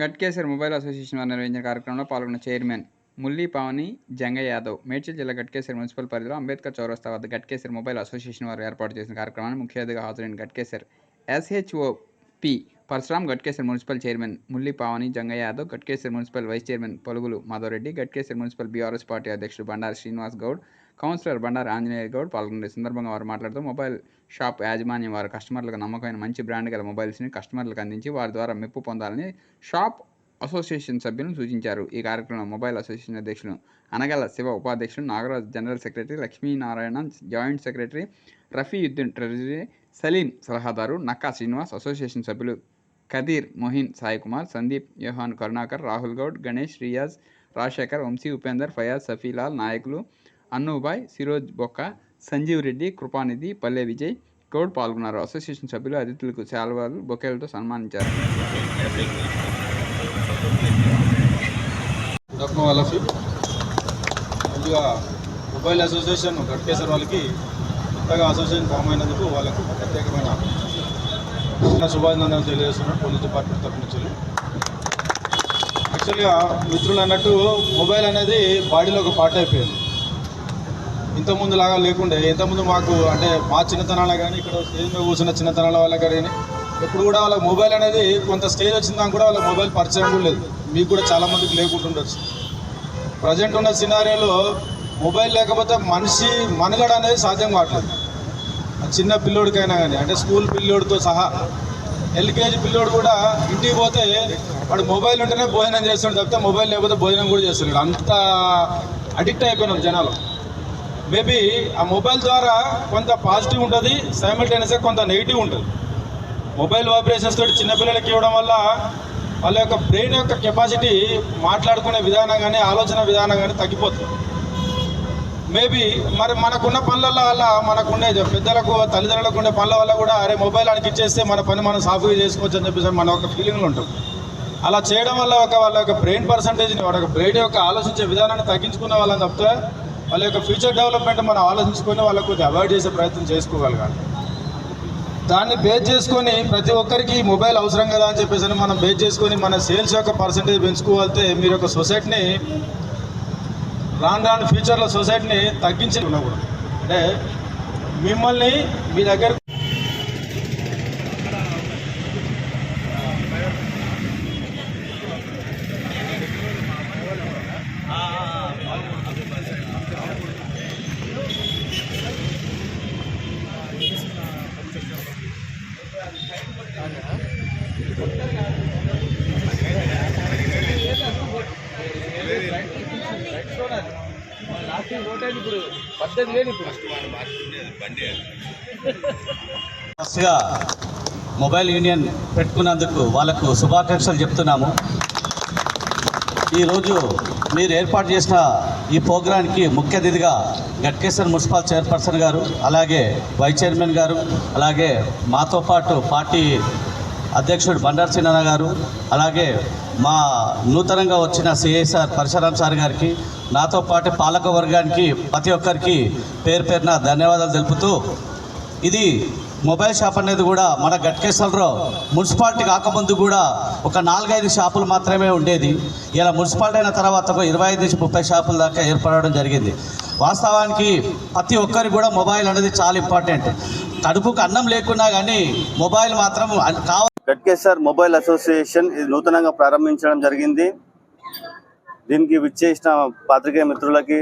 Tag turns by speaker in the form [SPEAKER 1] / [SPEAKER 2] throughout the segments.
[SPEAKER 1] Ghatkesar mobile association వారు నిర్వహించిన కార్యక్రమంలో పాల్గొన్న చైర్మన్ ముల్లి పావని జంగ యాదవ్ మేడ్చల్ జిల్లా గట్కేసర్ మున్సిపల్ పరిధిలో అంబేద్కర్ చౌరస్తా వద్ద గట్కేసర్ మొబైల్ అసోసియేషన్ వారు ఏర్పాటు చేసిన కార్యక్రమాన్ని ముఖ్య అతిథిగా హాజరైన Ghatkesar SHO P Parashuram Ghatkesar municipal chairman Mulli Pavani Janga Yadav Ghatkesar municipal vice chairman Polugulu Madhavareddy Ghatkesar municipal BRS party అధ్యక్షుడు బండారు శ్రీనివాస్ గౌడ్ కౌన్సిలర్ బండారు ఆంజనేయ గౌడ్ పాల్గొన్న సందర్భంగా వారు మాట్లాడుతూ మొబైల్ షాప్ యాజమాన్యం వారు కస్టమర్లకు నమ్మకమైన మంచి బ్రాండ్ గల మొబైల్స్ని కస్టమర్లకు అందించి వారి ద్వారా మెప్పు పొందాలని షాప్ అసోసియేషన్ సభ్యులను సూచించారు. ఈ కార్యక్రమంలో మొబైల్ అసోసియేషన్ అధ్యక్షులు అనగల శివ ఉపాధ్యక్షులు Nagaraj general secretary Lakshminarayana joint secretary Rafiuddin treasury Saleem సలహాదారు నక్కా శ్రీనివాస్ అసోసియేషన్ సభ్యులు కదీర్ మొహిన్ సాయి కుమార్ సందీప్ యోహాన్ కరుణాకర్ రాహుల్ గౌడ్ గణేష్ రియాజ్ రాజశేఖర్ వంశీ ఉపేందర్ ఫయాజ్ సఫీలాల్ నాయకులు అన్నుబాయ్ సిరోజ్ బొక్క సంజీవ్ రెడ్డి కృపానిధి పల్లె విజయ్ గౌడ్ పాల్గొన్నారు. అసోసియేషన్ సభ్యులు అతిథులకు శాల్వాలు బొకేలతో సన్మానించారు.
[SPEAKER 2] ముందుగా మొబైల్ అసోసియేషన్ గట్కేశ్వర్ వాళ్ళకి కొత్తగా అసోసియేషన్ ఫామ్ అయినందుకు వాళ్ళకు ప్రత్యేకమైన శుభాభినందనలు తెలియజేస్తున్నాను పోలీస్ డిపార్ట్మెంట్ తరఫు నుంచి. యాక్చువల్గా మిత్రులు అన్నట్టు మొబైల్ అనేది బాడీలో ఒక పార్ట్ అయిపోయింది. ఇంతకుముందు లాగా లేకుండే. ఇంతకుముందు మాకు అంటే మా చిన్నతనాల కానీ ఇక్కడ స్టేజ్ మీద కూర్చున్న చిన్నతనాల వాళ్ళకి కానీ ఎప్పుడు కూడా వాళ్ళ మొబైల్ అనేది కొంత స్టేజ్ వచ్చిందాక కూడా వాళ్ళ మొబైల్ పరిచయం కూడా లేదు. మీకు కూడా చాలా మందికి లేకుంటుండొచ్చు. ప్రజెంట్ ఉన్న సినారియోలో మొబైల్ లేకపోతే మనిషి మనుగడ అనేది సాధ్యం కావట్లేదు. ఆ చిన్న పిల్లోడికైనా కానీ అంటే స్కూల్ పిల్లోడితో సహా ఎల్కేజీ పిల్లోడు కూడా ఇంటికి పోతే వాడు మొబైల్ ఉంటేనే భోజనం చేస్తాడు తప్పితే మొబైల్ లేకపోతే భోజనం కూడా చేస్తున్నాడు అంత అడిక్ట్ అయిపోయినాం జనాలు. మేబీ ఆ మొబైల్ ద్వారా కొంత పాజిటివ్ ఉంటుంది సైమిల్టేనియస్గా కొంత నెగిటివ్ ఉంటుంది. మొబైల్ వైబ్రేషన్స్ తోటి చిన్నపిల్లలకి ఇవ్వడం వల్ల వాళ్ళ యొక్క బ్రెయిన్ యొక్క కెపాసిటీ మాట్లాడుకునే విధానం కానీ ఆలోచన విధానం కానీ తగ్గిపోతుంది. మేబీ మరి మనకున్న పనుల వల్ల మనకుండే పెద్దలకు తల్లిదండ్రులకు ఉండే పనుల వల్ల కూడా అరే మొబైల్ ఆనికి ఇచ్చేస్తే మన పని మనం సాఫీగా చేసుకోవచ్చు అని చెప్పేసి మన ఒక ఫీలింగ్లు ఉంటాం. అలా చేయడం వల్ల ఒక వాళ్ళ యొక్క బ్రెయిన్ పర్సంటేజ్ని వాళ్ళ బ్రెయిన్ యొక్క ఆలోచించే విధానాన్ని తగ్గించుకునే వాళ్ళని తప్పితే వాళ్ళ యొక్క ఫ్యూచర్ డెవలప్మెంట్ మనం ఆలోచించుకొని వాళ్ళకు కొద్దిగా అవాయిడ్ చేసే ప్రయత్నం చేసుకోగలగాలి. దాన్ని బేస్ చేసుకొని ప్రతి ఒక్కరికి మొబైల్ అవసరం కదా అని చెప్పేసి అని మనం బేస్ చేసుకొని మన సేల్స్ యొక్క పర్సంటేజ్ పెంచుకోవాలితే మీరు యొక్క సొసైటీని రాను రాను ఫ్యూచర్లో సొసైటీని తగ్గించి కూడా. అంటే మిమ్మల్ని మీ దగ్గర
[SPEAKER 3] ఫస్ట్గా మొబైల్ యూనియన్ పెట్టుకున్నందుకు వాళ్ళకు శుభాకాంక్షలు చెప్తున్నాము. ఈరోజు మీరు ఏర్పాటు చేసిన ఈ ప్రోగ్రాంకి ముఖ్య అతిథిగా గట్కేశ్వర్ మున్సిపల్ చైర్పర్సన్ గారు అలాగే వైస్ చైర్మన్ గారు అలాగే మాతో పాటు పార్టీ అధ్యక్షుడు బండారు చిన్న గారు అలాగే మా నూతనంగా వచ్చిన సిఐసార్ పరశురామ్ సార్ గారికి నాతో పాటు పాలక వర్గానికి ప్రతి ఒక్కరికి పేరు పేరున ధన్యవాదాలు తెలుపుతూ ఇది మొబైల్ షాప్ అనేది కూడా మన గట్కేశ్వరరావు మున్సిపాలిటీ కాకముందు కూడా ఒక నాలుగైదు షాపులు మాత్రమే ఉండేది. ఇలా మున్సిపాలిటీ అయిన తర్వాత ఒక ఇరవై ఐదు నుంచి ముప్పై షాపుల దాకా ఏర్పడడం జరిగింది. వాస్తవానికి ప్రతి ఒక్కరికి కూడా మొబైల్ అనేది చాలా ఇంపార్టెంట్. కడుపుకు అన్నం లేకున్నా కానీ మొబైల్ మాత్రం కావాలి
[SPEAKER 4] గట్కేశ్వర్ మొబైల్ అసోసియేషన్ ఇది నూతనంగా ప్రారంభించడం జరిగింది. దీనికి విచ్చేసిన పాత్రికేయ మిత్రులకి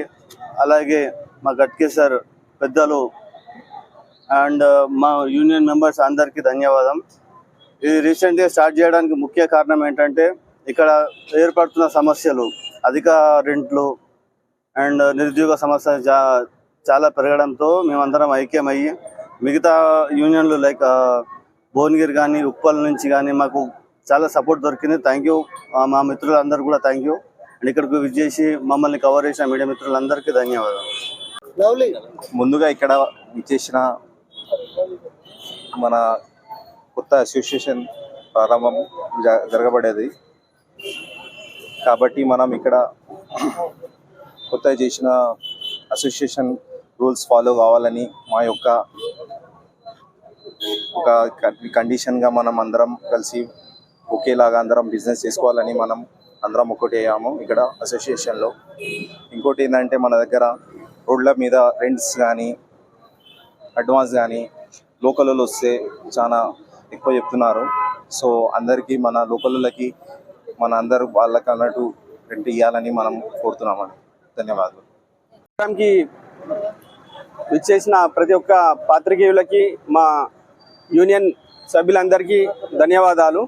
[SPEAKER 4] అలాగే మా గట్కేశ్వర్ పెద్దలు అండ్ మా యూనియన్ మెంబర్స్ అందరికీ ధన్యవాదం. ఇది రీసెంట్గా స్టార్ట్ చేయడానికి ముఖ్య కారణం ఏంటంటే ఇక్కడ ఏర్పడుతున్న సమస్యలు అధిక రెంట్లు అండ్ నిరుద్యోగ సమస్య చాలా పెరగడంతో మేమందరం ఐక్యమయ్యి మిగతా యూనియన్లు లైక్ భువనగిరి కానీ ఉప్పల్ నుంచి కానీ మాకు చాలా సపోర్ట్ దొరికింది. థ్యాంక్ యూ మా మిత్రులందరూ కూడా థ్యాంక్ యూ అండ్ ఇక్కడికి విచ్చేసి మమ్మల్ని కవర్ చేసిన మీడియా మిత్రులందరికీ ధన్యవాదాలు.
[SPEAKER 5] ముందుగా ఇక్కడ ఇచ్చేసిన మన కొత్త అసోసియేషన్ ప్రారంభం జ- జరగబడేది. కాబట్టి మనం ఇక్కడ కొత్త చేసిన అసోసియేషన్ రూల్స్ ఫాలో కావాలని మా యొక్క ఒక కండిషన్గా మనం అందరం కలిసి ఒకేలాగా అందరం బిజినెస్ చేసుకోవాలని మనం అందరం ఒకటి అయ్యాము ఇక్కడ అసోసియేషన్లో. ఇంకోటి ఏంటంటే మన దగ్గర రోడ్ల మీద రెంట్స్ కానీ అడ్వాన్స్ కానీ లోకల్ వస్తే చాలా ఎక్కువ చెప్తున్నారు. సో అందరికీ మన లోకల్లోకి మన అందరూ వాళ్ళకి అన్నట్టు రెంట్ ఇవ్వాలని మనం కోరుతున్నామని ధన్యవాదాలు.
[SPEAKER 6] ప్రోగ్రామ్కి విచ్చేసిన ప్రతి ఒక్క పాత్రికేయులకి మా యూనియన్ సభ్యులందరికీ ధన్యవాదాలు.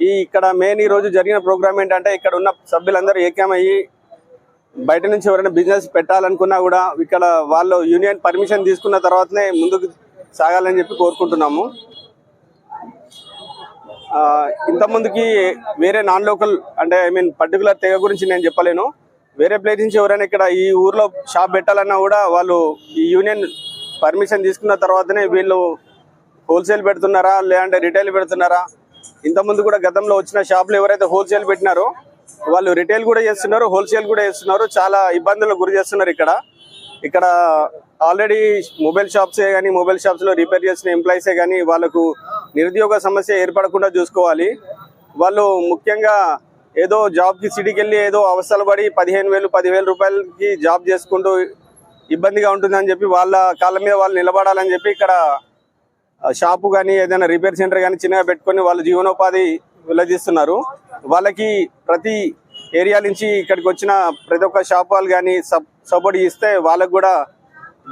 [SPEAKER 6] ఈ ఇక్కడ మెయిన్ ఈ రోజు జరిగిన ప్రోగ్రామ్ ఏంటంటే ఇక్కడ ఉన్న సభ్యులందరూ ఏకమయ్యి బయట నుంచి ఎవరైనా బిజినెస్ పెట్టాలనుకున్నా కూడా ఇక్కడ వాళ్ళు యూనియన్ పర్మిషన్ తీసుకున్న తర్వాతనే ముందుకు సాగాలని చెప్పి కోరుకుంటున్నాము. ఇంతకుముందుకి వేరే నాన్ లోకల్ అంటే ఐ మీన్ పర్టికులర్ తెగ గురించి నేను చెప్పలేను. వేరే ప్లేస్ నుంచి ఎవరైనా ఇక్కడ ఈ ఊర్లో షాప్ పెట్టాలన్నా కూడా వాళ్ళు ఈ యూనియన్ పర్మిషన్ తీసుకున్న తర్వాతనే వీళ్ళు హోల్సేల్ పెడుతున్నారా? లేదంటే రిటైల్ పెడుతున్నారా? ఇంతకుముందు కూడా గతంలో వచ్చిన షాపులు ఎవరైతే హోల్సేల్ పెట్టినారో వాళ్ళు రిటైల్ కూడా చేస్తున్నారు హోల్సేల్ కూడా చేస్తున్నారు. చాలా ఇబ్బందులకు గురి చేస్తున్నారు ఇక్కడ. ఇక్కడ ఆల్రెడీ మొబైల్ షాప్సే కానీ మొబైల్ షాప్స్లో రిపేర్ చేసిన ఎంప్లాయీసే కానీ వాళ్ళకు నిరుద్యోగ సమస్య ఏర్పడకుండా చూసుకోవాలి. వాళ్ళు ముఖ్యంగా ఏదో జాబ్కి సిటీకి వెళ్ళి ఏదో అవసరాలు పడి పదిహేను వేలు పదివేల రూపాయలకి జాబ్ చేసుకుంటూ ఇబ్బందిగా ఉంటుందని చెప్పి వాళ్ళ కాళ్ళ మీద వాళ్ళు నిలబడాలని చెప్పి ఇక్కడ షాపు కానీ ఏదైనా రిపేర్ సెంటర్ కానీ చిన్నగా పెట్టుకొని వాళ్ళు జీవనోపాధి వెల్లదీస్తున్నారు వాళ్ళకి ప్రతి ఏరియా నుంచి ఇక్కడికి వచ్చిన ప్రతి ఒక్క షాప్ వాళ్ళు కానీ సపోర్ట్ ఇస్తే వాళ్ళకు కూడా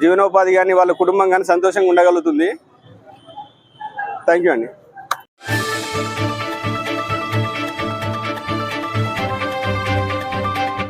[SPEAKER 6] జీవనోపాధి కానీ వాళ్ళ కుటుంబం కానీ సంతోషంగా ఉండగలుగుతుంది. థ్యాంక్ యూ అండి.